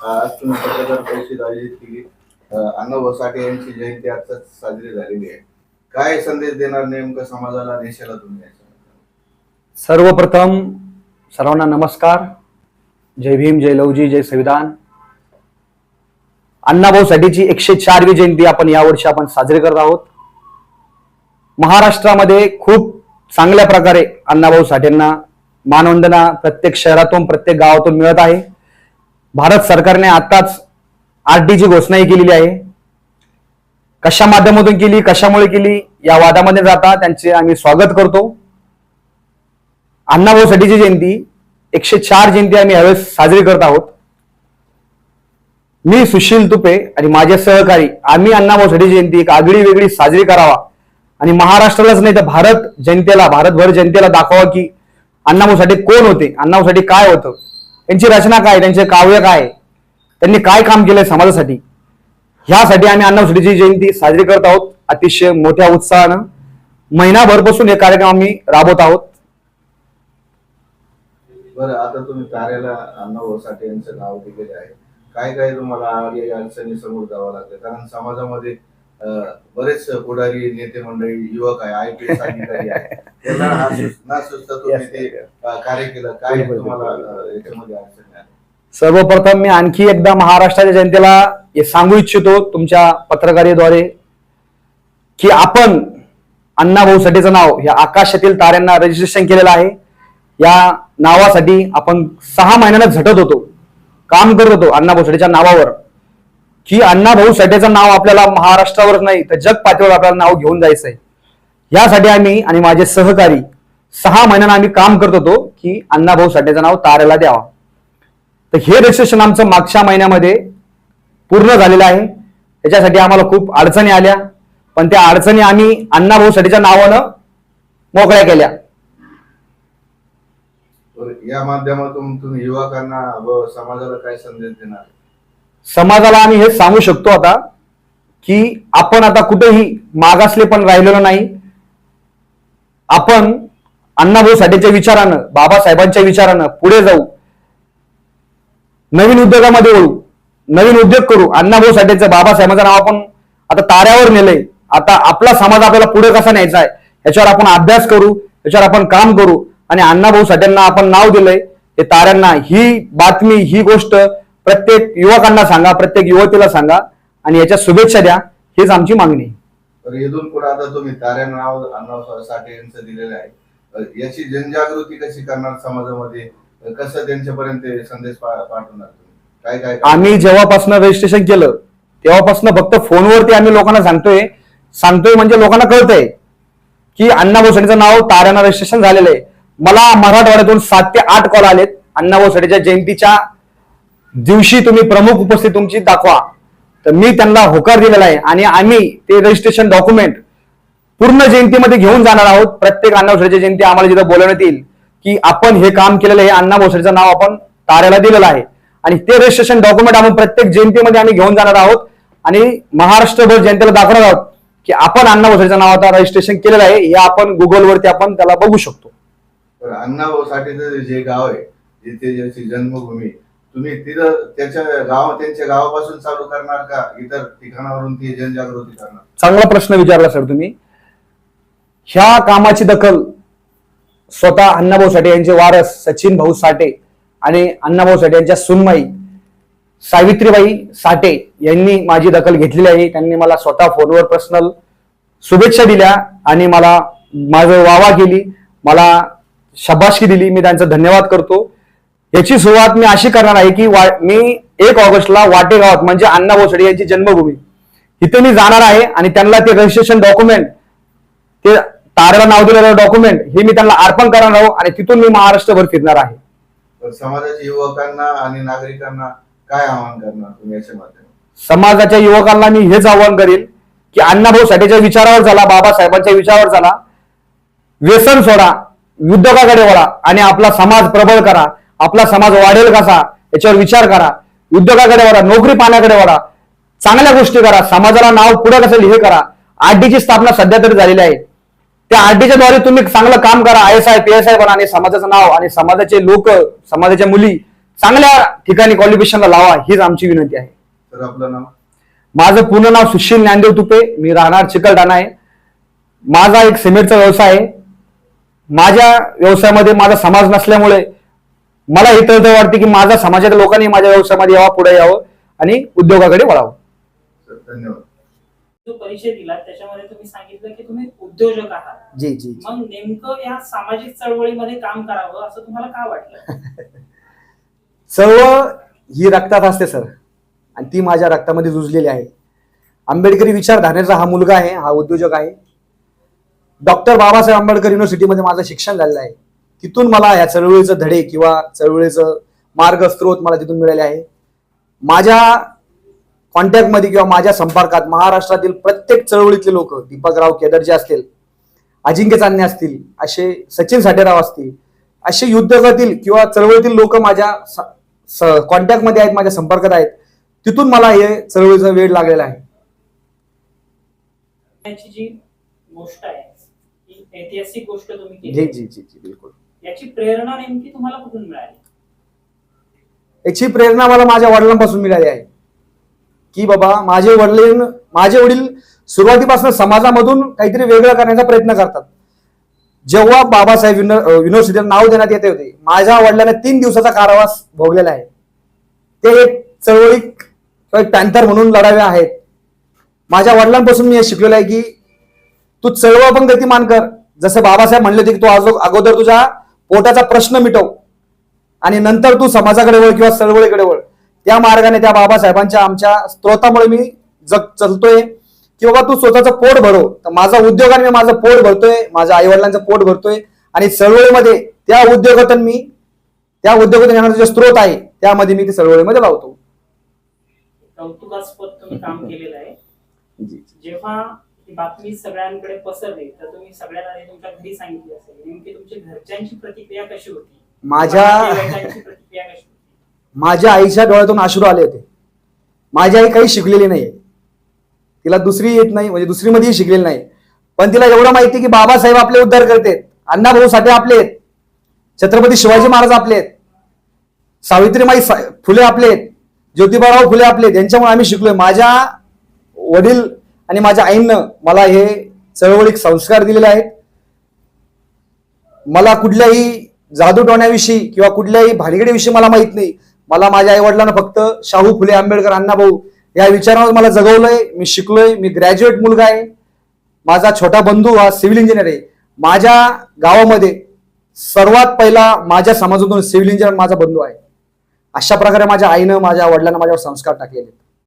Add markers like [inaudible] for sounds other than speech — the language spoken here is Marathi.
आज तुम्ही पत्रकार परिषद आयोजित केली. अण्णाभाऊ साठे यांची जयंती आताच साजरी झालेली आहे. काय संदेश देणार नेमकं समाजाला देशाला तुम्ही सर्वप्रथम सर्वांना नमस्कार. जय भीम जय लवजी जय संविधान. अण्णाभाऊ साठेची एकशे चारवी जयंती आपण यावर्षी आपण साजरी करत आहोत. महाराष्ट्रामध्ये खूप चांगल्या प्रकारे अण्णाभाऊ साठेंना मानवंदना प्रत्येक शहरातून प्रत्येक गावातून मिळत आहे. भारत सरकारने आताच आर ची घोषणाही केलेली आहे. कशा माध्यमातून केली कशामुळे केली या वादामध्ये जाता त्यांचे आम्ही स्वागत करतो. अण्णाभाऊ साठीची जयंती एकशे चार जयंती आम्ही यावेळेस साजरी करत आहोत. मी सुशील तुपे आणि माझे सहकारी आम्ही अण्णाभाऊ साठे जयंती एक आगळी वेगळी साजरी करावा. आणि महाराष्ट्रालाच नाही तर भारत जनतेला भारतभर जनतेला दाखवा की अण्णाभाऊ साठे कोण होते अण्णाभाऊ साठे काय होतं. त्यांची रचना काय त्यांचे काव्य काय त्यांनी काय काम केलंय समाजासाठी? ह्यासाठी आम्ही अण्णाभाऊ जयंती साजरी करत आहोत अतिशय मोठ्या उत्साहानं. महिनाभरपासून हे कार्यक्रम आम्ही राबवत आहोत. बरं आता तुम्ही कार्याला अण्णाभाऊ साठे यांचं नाव दिलेलं आहे. काय काय तुम्हाला अडचणी समोर जावं लागतं? कारण समाजामध्ये बरेच पुढारी नेते मंडळी युवक आहे आय पी एस अधिकारी आहे. त्यांना ना सुच- ना सुचता तुम्ही ते अं, कार्य केलं काय तुम्हाला याच्यामध्ये अडचणी सर्वप्रथम मी आणखी एकदा महाराष्ट्राच्या जनतेला हे सांगू इच्छितो तुमच्या पत्रकारितेद्वारे की आपण अण्णाभाऊ साठेचं नाव या आकाशातील ताऱ्यांना रजिस्ट्रेशन केलेलं आहे. या नावासाठी आपण सहा महिन्यानं झटत होतो. काम करत होतो अण्णाभाऊ साठेच्या नावावर. की अण्णा भाऊ साठेचं नाव आपल्याला महाराष्ट्रावर नाही तर जग पातळीवर आपल्याला नाव घेऊन जायचं आहे यासाठी आम्ही आणि माझे सहकारी सहा महिन्यानं आम्ही काम करत होतो की अण्णा भाऊ साठेचं नाव तारेला द्यावा. तर हे रजिस्ट्रेशन आमचं मागच्या महिन्यामध्ये पूर्ण झालेलं आहे. त्याच्यासाठी आम्हाला खूप अडचणी आल्या. पण त्या अडचणी आम्ही अण्णाभाऊ साठेच्या नावानं मोकळ्या केल्या. या माध्यमातून तुम्ही युवकांना व समाजाला काय संदेश देणार? समाजाला आम्ही हे सांगू शकतो आता की आपण आता कुठेही मागासले पण राहिलेलो नाही. आपण अण्णाभाऊ साठेच्या विचारानं बाबासाहेबांच्या विचारानं पुढे जाऊ. नवीन उद्योगामध्ये वळू. नवीन उद्योग करू. अण्णाभाऊ साठेचं बाबासाहेबांचं नाव आपण आता ताऱ्यावर नेलंय. आता आपला समाज आपल्याला पुढे कसा न्यायचा आहे याच्यावर आपण अभ्यास करू याच्यावर आपण काम करू. आणि अण्णाभाऊ साठेंना आपण नाव दिलंय. हे ताऱ्यांना ही बातमी ही गोष्ट प्रत्येक युवकांना सांगा प्रत्येक युवतीला सांगा आणि याच्या शुभेच्छा द्या हीच आमची मागणी. आहे. तर इथून पुढे आता तुम्ही नाव साठे यांचं दिलेलं आहे. अं, याची जनजागृती कशी करणार समाजामध्ये? अं, कसं त्यांच्यापर्यंत संदेश पा- पाठवणार तुम्ही? काय काय आम्ही जेव्हापासून रजिस्ट्रेशन केलं तेव्हापासून फक्त फोनवरती आम्ही लोकांना सांगतोय. सांगतोय म्हणजे लोकांना कळतंय की अण्णाभाऊ साठेचं नाव ताऱ्यानं रजिस्ट्रेशन झालेलं आहे. मला मराठवाड्यातून सात ते आठ कॉल आलेत. अण्णाभाऊ साठेच्या जयंतीच्या दिवशी तुम्ही प्रमुख उपस्थित तुमची दाखवा. तर मी त्यांना होकार दिलेला आहे आणि आम्ही ते रजिस्ट्रेशन डॉक्युमेंट पूर्ण जयंतीमध्ये घेऊन जाणार आहोत. प्रत्येक अण्णा भोसलेची जयंती आम्हाला जिथं बोलवण्यात येईल की आपण हे काम केलेलं आहे. अण्णा भोसरेचं नाव आपण ताऱ्याला दिलेलं आहे. आणि ते रजिस्ट्रेशन डॉक्युमेंट आपण प्रत्येक जयंतीमध्ये आम्ही घेऊन जाणार आहोत. आणि महाराष्ट्रभर जनतेला दाखवणार आहोत की आपण अण्णा भोसलेचं नाव आता रजिस्ट्रेशन केलेलं आहे. हे आपण गुगलवरती आपण त्याला बघू शकतो. अण्णा भाऊ जे गाव आहे जिथे जन्मभूमी तुम्ही तिथं त्याच्या गाव त्यांच्या गावापासून चालू करणार का? इतर ठिकाणावरून ती जनजागृती करणार? चांगला प्रश्न विचारला सर तुम्ही. ह्या कामाची दखल स्वतः अण्णाभाऊ साठे यांचे वारस सचिन भाऊ साठे आणि अण्णाभाऊ साठे यांच्या सुनमाई सावित्रीबाई साठे यांनी माझी दखल घेतलेली आहे. त्यांनी मला स्वतः फोनवर पर्सनल शुभेच्छा दिल्या आणि मला माझं वावा केली. मला शबाशकी दिली. मी त्यांचा धन्यवाद करतो. याची सुरुवात मी अशी करणार आहे की मी एक ऑगस्टला वाटे गावात म्हणजे अण्णाभाऊ साठे यांची जन्मभूमी. तिथे मी जाणार आहे आणि त्यांना ते रजिस्ट्रेशन डॉक्युमेंट ते ताऱ्याला नाव दिलेलं डॉक्युमेंट हे मी त्यांना अर्पण करणार आहोत आणि तिथून मी महाराष्ट्रभर फिरणार आहे. समाजाच्या युवकांना आणि नागरिकांना काय आवाहन करणार तुम्ही याच्या माध्यमातून? समाजाच्या युवकांना मी हेच आवाहन करेल की अण्णाभाऊ साठेच्या विचारावर चला बाबासाहेबांच्या विचारावर चला व्यसन सोडा उद्योगाकडे वळा आणि आपला समाज प्रबळ करा. आपला समाज वाढेल कसा याच्यावर विचार करा. उद्योगाकडे वळा नोकरी पाण्याकडे वळा. चांगल्या गोष्टी करा. समाजाला नाव पुढे कसं हे करा. आरडीची स्थापना सध्या तरी झालेली आहे. त्या आरडीच्या द्वारे तुम्ही चांगलं काम करा. I S I P S I बना आणि समाजाचं नाव आणि समाजाचे लोक समाजाच्या मुली चांगल्या ठिकाणी क्वालिफिकेशनला लावा हीच आमची विनंती आहे. तर आपलं नाव? माझं पूर्ण नाव सुशील ज्ञानदेव तुपे. मी राहणार चिकलठाणा आहे. माझा एक सिमेंटचा व्यवसाय आहे. माझ्या व्यवसायामध्ये माझा समाज नसल्यामुळे मला ही तळतळ वाटते की माझ्या समाजाच्या लोकांनी माझ्या व्यवसायामध्ये यावं पुढे यावं आणि उद्योगाकडे वळावं. तर धन्यवाद. जो परिचय दिला त्याच्यामध्ये तुम्ही सांगितलं की तुम्ही उद्योजक आहात. जी जी मग नेमकं या सामाजिक चळवळीमध्ये काम करावं असं तुम्हाला का वाटलं? [laughs] चळवळ ही रक्तात असते सर. आणि ती माझ्या रक्तामध्ये रुजलेली आहे. आंबेडकरी विचारधारेचा हा मुलगा आहे हा उद्योजक आहे. डॉक्टर बाबासाहेब आंबेडकर युनिव्हर्सिटीमध्ये माझं शिक्षण झालेलं आहे. तिथून मला या चळवळीचं धडे किंवा चळवळीचं मार्ग स्रोत मला तिथून मिळाले आहे. माझ्या कॉन्टॅक्टमध्ये किंवा माझ्या संपर्कात महाराष्ट्रातील प्रत्येक चळवळीतले लोक दीपकराव केदरजे असतील अजिंक्य चांदणे असतील असे सचिन साठेराव असतील असे युद्धकातील किंवा चळवळीतील लोक माझ्या कॉन्टॅक्टमध्ये आहेत माझ्या संपर्कात आहेत तिथून मला हे चळवळीचा वेळ लागलेला आहे. याची जी गोष्ट आहे ऐतिहासिक गोष्ट तुम्ही जी जी जी बिलकुल. याची प्रेरणा नेमकी तुम्हाला कुठून मिळाली? याची प्रेरणा मला माझ्या वडिलांपासून मिळाली आहे. की बाबा माझे वडील माझे वडील सुरुवातीपासून समाजामधून काहीतरी वेगळं करण्याचा प्रयत्न करतात. जेव्हा बाबासाहेब युनि- युनिव्हर्सिटीला नाव देण्यात येते होते माझ्या वडिलांना तीन दिवसाचा कारावास भोगलेला आहे. ते एक चळवळी किंवा एक पॅन्थर म्हणून लढावे आहेत. माझ्या वडिलांपासून मी हे शिकलेलं आहे की तू चळवळ पण गतिमान कर. जसं बाबासाहेब म्हणले होते की तू अगोदर तुझ्या पोटाचा प्रश्न मिटव. आणि नंतर तू समाजाकडे वळ किंवा चळवळीकडे वळ. त्या मार्गाने त्या बाबासाहेबांच्या आमच्या स्त्रोतामुळे मी जग चलतोय. की बाबा तू स्वतःचं पोट भरव तर माझा उद्योगाने मी माझं पोट भरतोय माझ्या आई वडिलांचं पोट भरतोय. आणि चळवळीमध्ये त्या उद्योगातून मी त्या उद्योगातून येणारा जो स्त्रोत आहे त्यामध्ये मी ती चळवळीमध्ये लावतो. कौतुकास्पद तुम्ही काम केलेलं आहे. जेव्हा ही बातमी सगळ्यांकडे पसरली तर तुम्ही सगळ्यांना तुमच्या घरी सांगितली असेल. नेमकी तुमच्या घरच्यांची प्रतिक्रिया कशी होती? माझ्या नातेवाईकांची प्रतिक्रिया कशी होती? माझ्या आईच्या डोळ्यातून अश्रू आले होते. माझी आई काही शिकलेली नाही तिला दुसरी येत नाही म्हणजे दुसरी मध्येही शिकलेली नाही. पण तिला एवढं माहिती की बाबासाहेब आपले उद्धार करतात. अण्णाभाऊ साठे आपले आहेत. छत्रपती शिवाजी महाराज आपले आहेत. सावित्रीमाई फुले आपले आहेत. ज्योतिबाराव फुले आपले आहेत. यांच्यामुळे आम्ही शिकलोय. माझ्या वडील आणि माझ्या आईनं मला हे चळवळीक संस्कार दिलेले आहेत. मला कुठल्याही जादूटोण्याविषयी किंवा कुठल्याही भानगडीविषयी मला माहीत नाही. मला माझ्या आईवडिलांना फक्त शाहू फुले आंबेडकर अण्णाभाऊ या विचारावर मला जगवलंय. मी शिकलोय. मी ग्रॅज्युएट मुलगा आहे. माझा छोटा बंधू हा सिव्हिल इंजिनियर आहे. माझ्या गावामध्ये सर्वात पहिला माझ्या समाजातून सिव्हिल इंजिनियर माझा बंधू आहे. अशा प्रकारे माझ्या आईनं माझ्या वडिलांना माझ्यावर संस्कार टाकलेले आहेत.